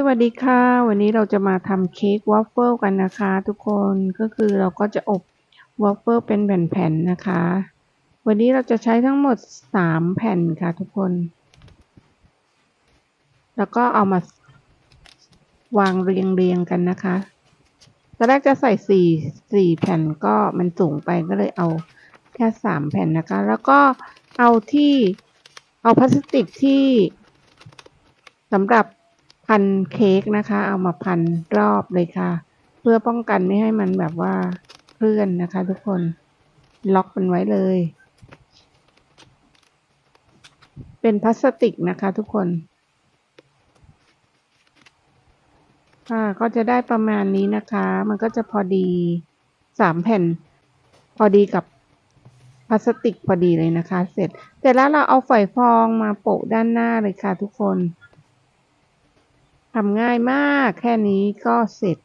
สวัสดีค่ะ วันนี้เราจะมาทำเค้กวอฟเฟิลกันนะคะ ทุกคนก็คือเราก็จะอบวอฟเฟิลเป็นแผ่นๆนะคะ วันนี้เราจะใช้ทั้งหมดสามแผ่นค่ะทุกคน แล้วก็เอามาวางเรียงๆกันนะคะตอนแรกจะใส่สี่สี่แผ่นก็มันสูงไปก็เลยเอาแค่สามแผ่นนะคะ แล้วก็เอาที่เอาพลาสติกที่สำหรับ พันเค้กนะคะ เอามาพันรอบเลยค่ะ เพื่อป้องกันไม่ให้มันแบบว่าเคลื่อนนะคะ ทุกคนล็อกมันไว้เลย เป็นพลาสติกนะคะทุกคนค่ะก็จะได้ประมาณนี้นะคะ มันก็จะพอดีสามแผ่น พอดีกับพลาสติกพอดีเลยนะคะ เสร็จเสร็จแล้วเราเอาฝอยฟองมาโปะด้านหน้าเลยค่ะทุกคนำง่ายมาก แค่นี้ก็เสร็จ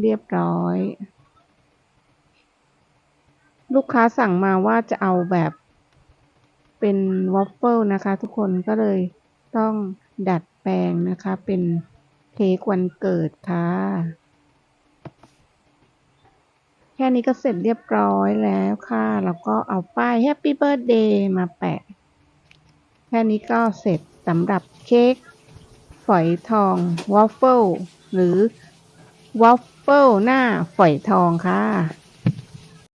เรียบร้อย ลูกค้าสั่งมาว่าจะเอาแบบเป็นวอฟเฟิลนะคะทุกคนก็เลยต้องดัดแปลงนะคะเป็นเค้กวันเกิดค่ะ แค่นี้ก็เสร็จเรียบร้อยแล้วค่ะ แล้วก็เอาป้าย Happy Birthday มาแปะ แค่นี้ก็เสร็จสำหรับเค้ก อยทองวอฟเฟิลหรือวอฟเฟิลหน้าฝอยทองค่ะ